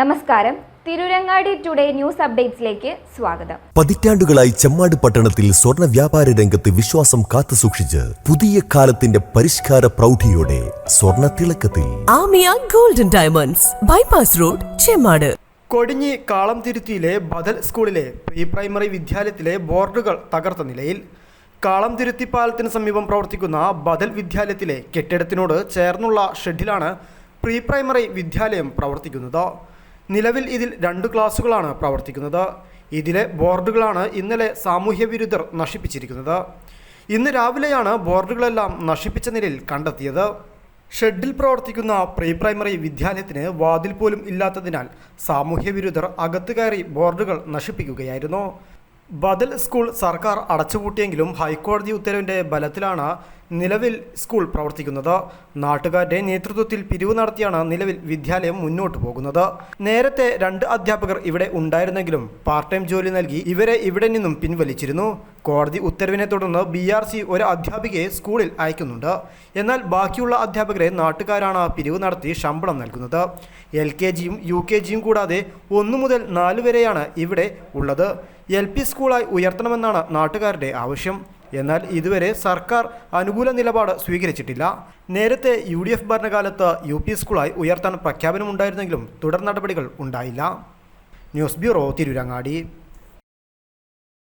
നമസ്കാരം. Tirurangadi today news അപ്ഡേറ്റ്സിലേക്ക് സ്വാഗതം. പതിറ്റാണ്ടുകളായി ചെമ്മാട് പട്ടണത്തിൽ സ്വർണ വ്യാപാര രംഗത്ത് വിശ്വാസം കാത്തുസൂക്ഷിച്ച് പുതിയ കാലത്തിന്റെ പരിഷ്കാര പ്രൗഢിയോടെ സ്വർണ തിളക്കത്തിൽ. Aamiya golden diamonds bypass road Chemmad. Kodinhi കാളംതിരുത്തിയിലെ ബദൽ സ്കൂളിലെ പ്രീ പ്രൈമറി വിദ്യാലയത്തിലെ ബോർഡുകൾ തകർത്ത നിലയിൽ കാളംതിരുത്തി പാലത്തിന് സമീപം പ്രവർത്തിക്കുന്ന ബദൽ വിദ്യാലയത്തിലെ കെട്ടിടത്തിനോട് ചേർന്നുള്ള ഷെഡിലാണ് പ്രീ പ്രൈമറി വിദ്യാലയം പ്രവർത്തിക്കുന്നത്. നിലവിൽ ഇതിൽ രണ്ട് ക്ലാസുകളാണ് പ്രവർത്തിക്കുന്നത്. ഇതിലെ ബോർഡുകളാണ് ഇന്നലെ സാമൂഹ്യ വിരുദ്ധർ നശിപ്പിച്ചിരിക്കുന്നത്. ഇന്ന് രാവിലെയാണ് ബോർഡുകളെല്ലാം നശിപ്പിച്ച നിലയിൽ കണ്ടെത്തിയത്. ഷെഡിൽ പ്രവർത്തിക്കുന്ന പ്രീ പ്രൈമറി വിദ്യാലയത്തിന് വാതിൽ പോലും ഇല്ലാത്തതിനാൽ സാമൂഹ്യ വിരുദ്ധർ അകത്തു കയറി ബോർഡുകൾ നശിപ്പിക്കുകയായിരുന്നു. ബദൽ സ്കൂൾ സർക്കാർ അടച്ചുപൂട്ടിയെങ്കിലും ഹൈക്കോടതി ഉത്തരവിന്റെ ബലത്തിലാണ് നിലവിൽ സ്കൂൾ പ്രവർത്തിക്കുന്നത്. നാട്ടുകാരുടെ നേതൃത്വത്തിൽ പിരിവ് നടത്തിയാണ് നിലവിൽ വിദ്യാലയം മുന്നോട്ട് പോകുന്നത്. നേരത്തെ രണ്ട് അധ്യാപകർ ഇവിടെ ഉണ്ടായിരുന്നെങ്കിലും പാർട്ട് ടൈം ജോലി നൽകി ഇവരെ ഇവിടെ നിന്നും പിൻവലിച്ചിരുന്നു. കോടതി ഉത്തരവിനെ തുടർന്ന് ബി ആർ സി ഒരു അധ്യാപികയെ സ്കൂളിൽ അയക്കുന്നുണ്ട്. എന്നാൽ ബാക്കിയുള്ള അധ്യാപകരെ നാട്ടുകാരാണ് പിരിവ് നടത്തി ശമ്പളം നൽകുന്നത്. എൽ കെ ജിയും യു കെ ജിയും കൂടാതെ ഒന്നു മുതൽ നാല് വരെയാണ് ഇവിടെ ഉള്ളത്. എൽ പി സ്കൂളായി ഉയർത്തണമെന്നാണ് നാട്ടുകാരുടെ ആവശ്യം. എന്നാൽ ഇതുവരെ സർക്കാർ അനുകൂല നിലപാട് സ്വീകരിച്ചിട്ടില്ല. നേരത്തെ യു ഡി എഫ് ഭരണകാലത്ത് യു പി സ്കൂളായി ഉയർത്താൻ പ്രഖ്യാപനമുണ്ടായിരുന്നെങ്കിലും തുടർ നടപടികൾ ഉണ്ടായില്ല. News bureau Tirurangadi.